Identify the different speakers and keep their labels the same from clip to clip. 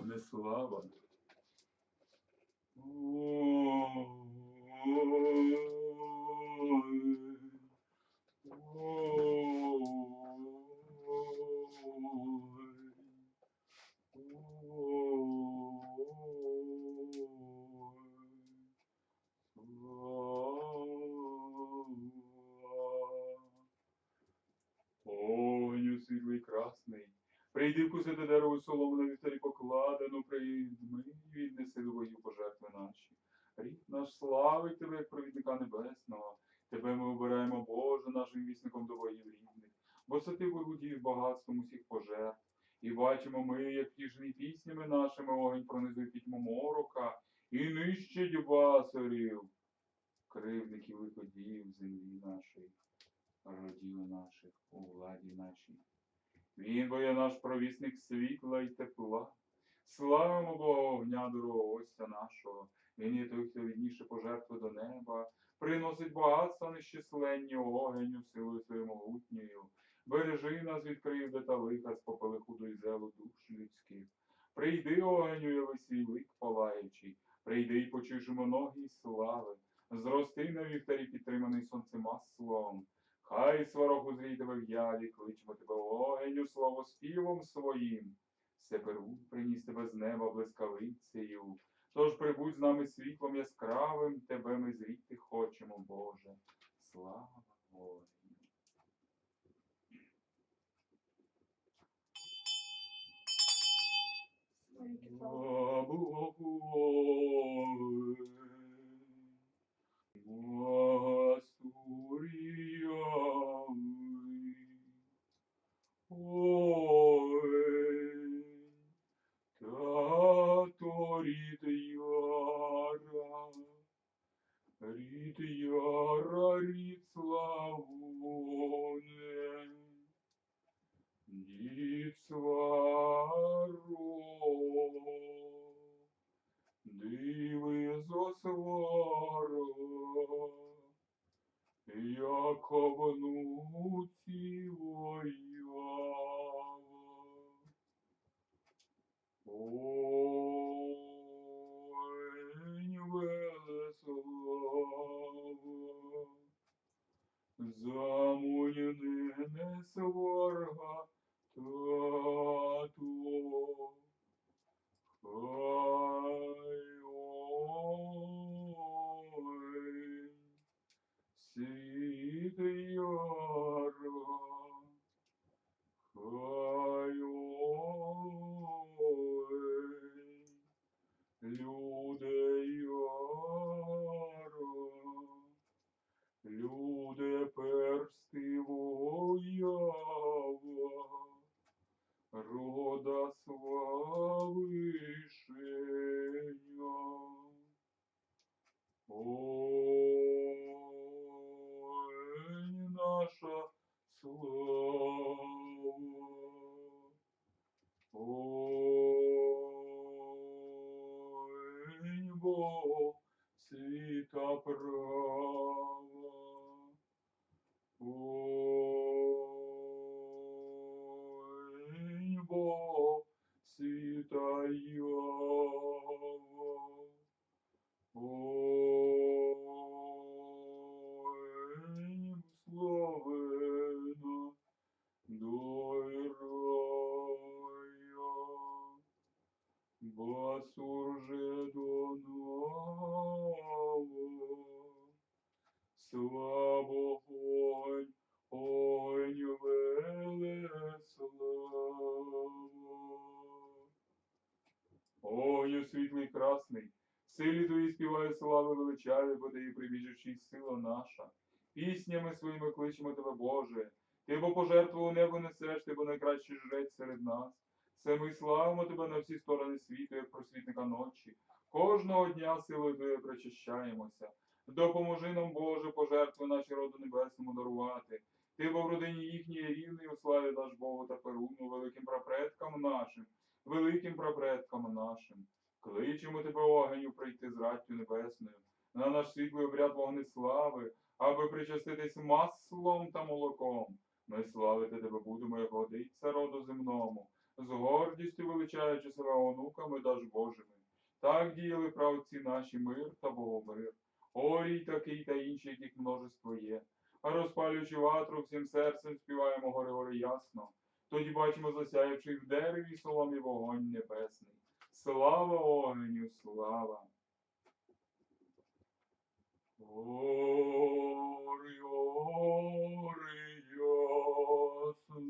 Speaker 1: Вогнеслава. Огню прийди вкусити дерево солому на вівтарі покладену, прийми, віднеси до бою пожертви наші. Рід наш славить тебе, як провідника небесного. Тебе ми обираємо, Боже, нашим вісником до воїв рідних, бо це ти вигодів багатством усіх пожертв. І бачимо ми, як тішні піснями нашими огонь пронизує пітьму морока і нищить басарів, кривдників і подіїв землі нашої, родів наших, у владі нашій. Він бо є наш провісник світла й тепла. Славимо Бога огня дорогого Отця нашого. Він є той, хто відніше пожертви до неба, приносить багатства нещисленні огеню силою своєю могутньою. Бережи нас від кривди та лиха з попелиху й зелу душ людських. Прийди, огеню, яви свій лик палаючий, прийди й почишимо ноги й слави. Зрости на вівтарі, підтриманий сонцем маслом. Хай сварог узрій тебе в яві, кличемо тебе огеню, слово співом своїм. Сеперу приніс тебе з неба блискавицею. Тож прибудь з нами світлом яскравим, тебе ми зріти хочемо, Боже. Слава Богу.
Speaker 2: Слава
Speaker 1: Богу. Світа права. Басур же донава, слабо огонь, огонь велеслава. Огню світлий красний, силі твої співає слави величаві, бо ти прибіжучи сила наша. Піснями своїми кличемо тебе, Боже. Ти бо пожертву у небо несеш, ти бо найкращий жрець серед нас. Все ми славимо тебе на всі сторони світу, як просвітника ночі. Кожного дня силою Твоєю причащаємося. Допоможи нам, Боже, пожертви наші роду небесному дарувати. Ти бо в родині їхній рівний у славі наш Богу та Перуну, великим прапредкам нашим, великим прапредкам нашим. Кличемо тебе, огеню, прийти з раттю небесною, на наш світлий обряд вогнеслави, аби причаститись маслом та молоком. Ми славити тебе будемо, як годиться роду земному. З гордістю величаючи себе онуками даж Божими. Так діяли правці наші мир та Богомир. Орій такий та інші, яких множество є. А розпалюючи ватру, всім серцем співаємо гори гори ясно. Тоді бачимо засяявши в дереві соломі вогонь небесний. Слава огню, слава! Гори, гори ясно,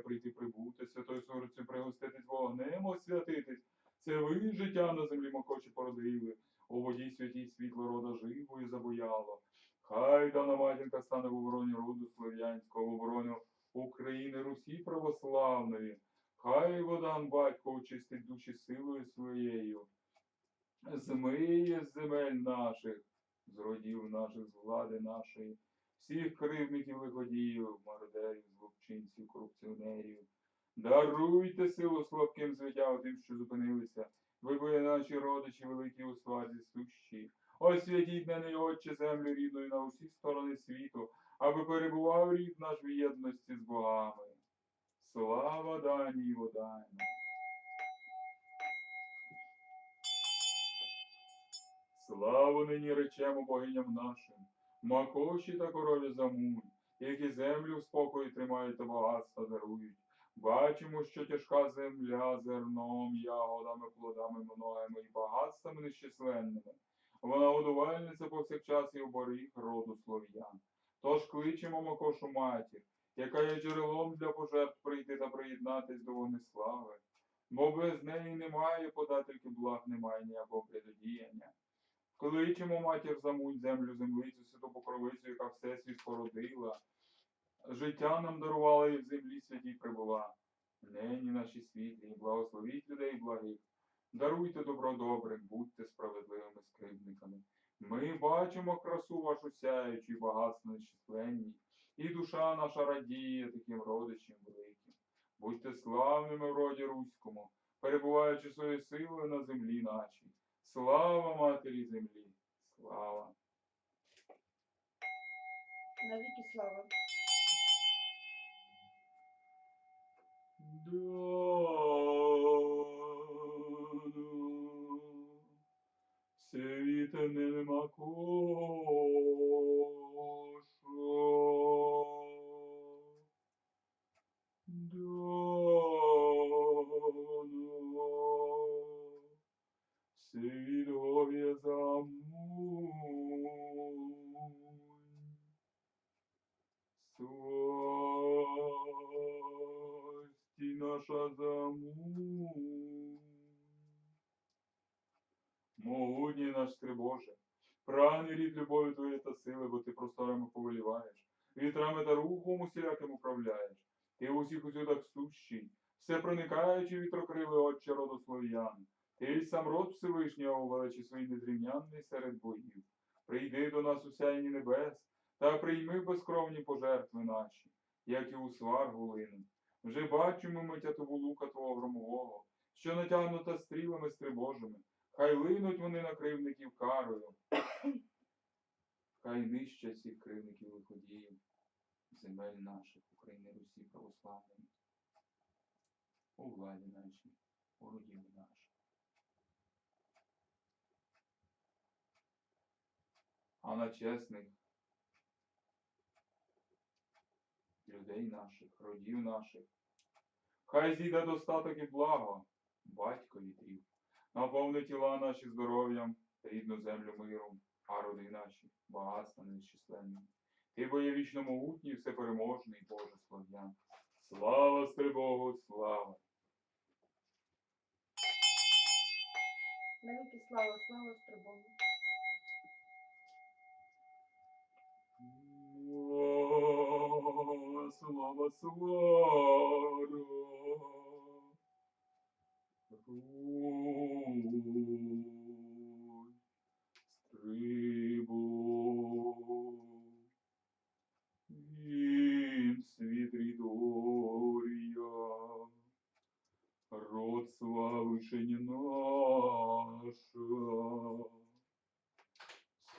Speaker 1: прийти прибути, святою Сурцю пригоститись вогнем освятитись. Це ви життя на землі мокочі породили, у воді святій світло рода живо і забояло. Хай дана матінка стане в обороні роду слов'янського, в обороні України Русі православної. Хай водан батько очистить душі силою своєю. Змиє з земель наших, з родів наших, з влади нашої, всіх кривдників лиходіїв, мародерів, злочинців, корупціонерів. Даруйте силу слабким звитям тим, що зупинилися. Ви були наші родичі, великі у сварзі сущі. Освятіть неї, Отче, землю рідною на усі сторони світу, аби перебував рід наш в єдності з богами. Слава даній водані. Славу нині речемо богиням нашим, макоші та корові замунь, які землю в спокої тримають та багатства дарують. Бачимо, що тяжка земля зерном, ягодами, плодами многими і багатствами нещисленними. Вона годувальниця повсякчас і оборіг роду слов'ян. Тож кличемо Макошу матір, яка є джерелом для пожертв прийти та приєднатись до вогнеслави. Бо без неї немає подательки благ, немає ніякого предодіяння. Кличемо матір замуть землю землицю, святу покровицю, яка всесвіт породила. Життя нам дарувала і в землі святій прибула. Нині наші світлі, благословіть людей благих. Даруйте добро добрим, будьте справедливими скрипниками. Ми бачимо красу вашу сяючу і багатство нещисленні, і душа наша радіє таким родичам великим. Будьте славними в роді руському, перебуваючи своєю силою на землі нашій. Слава матері землі! Слава!
Speaker 2: Навіки слава.
Speaker 1: Світе нема кошу. Гов'я замунь. Свасті наша замунь. Могутній наш Скрибоже, прагне рід любові твоєї та сили, бо ти просторами повеліваєш, вітрами та рухом усіляким управляєш. Ти в усіх усюдах сущий, все проникаючи вітрокрили отче роду слов'ян. Ти й сам род Всевишнього величі свій незрівнянний серед боїв. Прийди до нас у сяйні небес, та прийми безкровні пожертви наші, як і у сваргу лину. Вже бачимо ми тятову лука твого громового, що натягнута стрілами стрибожими. Хай линуть вони на кривників карою. Хай нищать всіх кривників лиходіїв, земель наших, України Русі православної, у владі нашій, у родині нашій. А на чесних людей наших, родів наших, хай зійде достаток і благо, батько вітрів, наповни тіла наші здоров'ям, рідну землю миром, а роди наші багатства незчисленним. Ти бо є вічно могутній, всепереможний, Боже слов'ян. Слава Стрибогу, слава!
Speaker 2: Навіки слава, слава Стрибогу.
Speaker 1: О, Слава, слава! Руй, стрибуй, він світ рідорія, род славишень наша.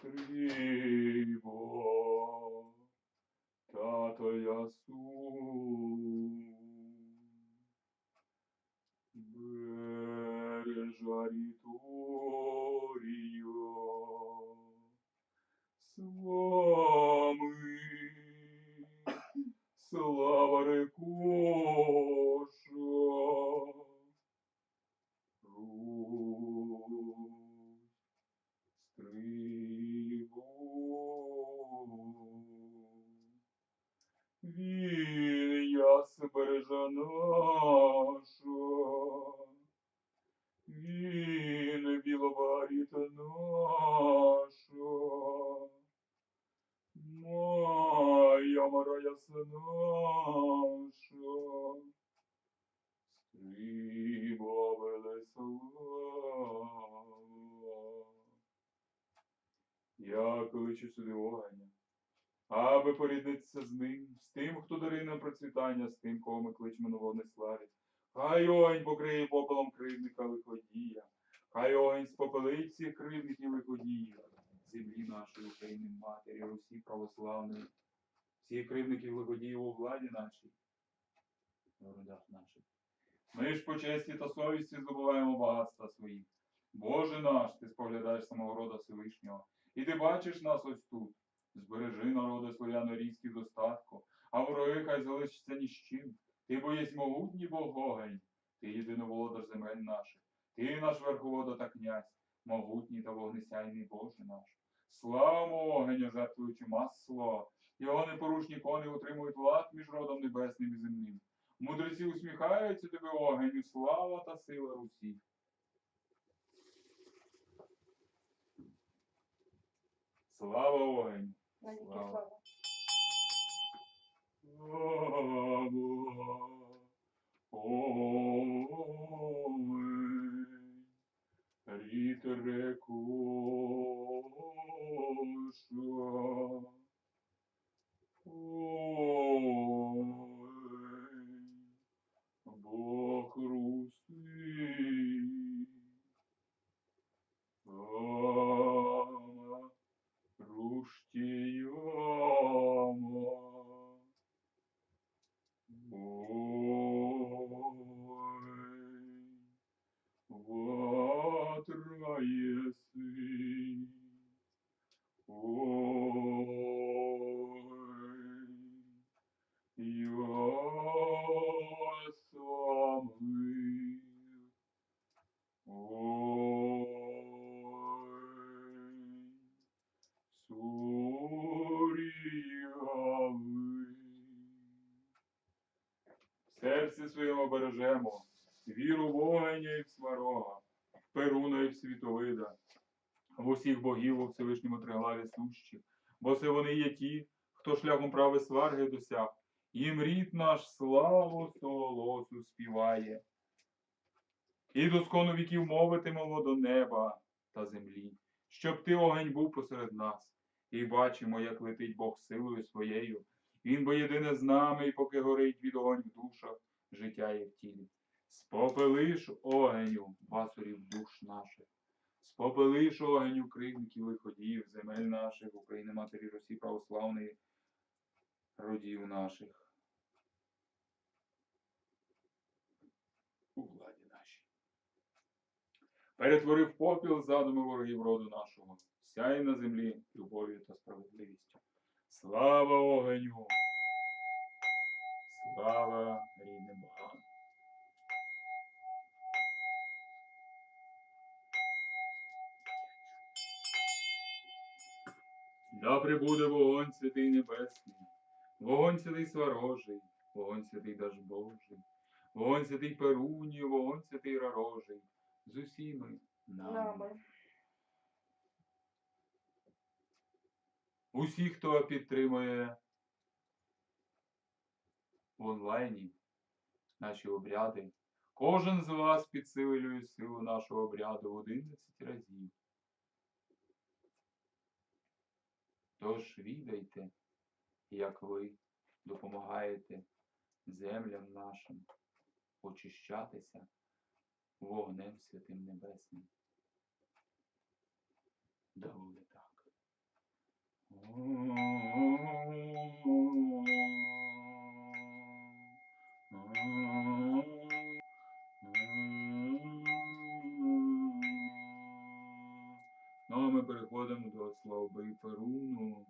Speaker 1: Стрибо, тато ясу, Наша, він біловаріта наша, моя мара ясна наша, стріба велесла. Я кличу сюди огня, аби поріднитися з ним, з дарує нам процвітання, з тим, кого ми кличемо на вогнеславі. Хай огонь покриє попелом кривника лиходія, хай огонь спопелить всіх кривників лиходіїв, землі нашої України, матері, Русі православної, всіх кривників лиходіїв у владі нашій, в родах наших. Ми ж по честі та совісті здобуваємо багатства свої. Боже наш, ти споглядаєш самого рода Всевишнього, і ти бачиш нас ось тут. Збережи народи слов'яно-рійські в достатку, а вороги хай залишаться ні з чим. Ти бо єсть могутній Бог огонь, ти єдиноволодар земель наших, ти наш верховода та князь, могутній та вогнесяйний Боже наш. Слава огню, жертвуючи масло, його непорушні кони утримують лад між родом небесним і земним. Мудреці усміхаються тебе, огеню, слава та сила Русі. Слава огеню! Слава. Amo, бережемо віру в огеня і в сварога, в Перуна і в світовида, в усіх богів у Всевишньому триглаві сущих, бо це вони є ті, хто шляхом прави сварги досяг, їм рід наш славу голосу співає. І доскону віків мовитимемо до неба та землі, щоб ти огонь був посеред нас, і бачимо, як летить Бог силою своєю. Він бо єдине з нами, і поки горить від огонь в душах, життя є в тілі. Спопелиш огеню басурів душ наших. Спопелиш огонь кривників виходів, земель наших, України Матері Росії православної, родів наших. У владі нашій. Перетворив попіл задуми ворогів роду нашого, сяй на землі любов'ю та справедливістю. Слава огоню! Слава рідним богам! Да прибуде вогонь святий небесний, вогонь святий сварожий, вогонь святий даж Божий, вогонь святий Перуній, вогонь святий рарожий, з усіми нами.
Speaker 2: Нами.
Speaker 1: Усі, хто підтримує в онлайні наші обряди, кожен з вас підсилює силу нашого обряду в 11 разів. Тож відайте, як ви допомагаєте землям нашим очищатися вогнем святим небесним. Да буде так. Переходимо до слова Перуну.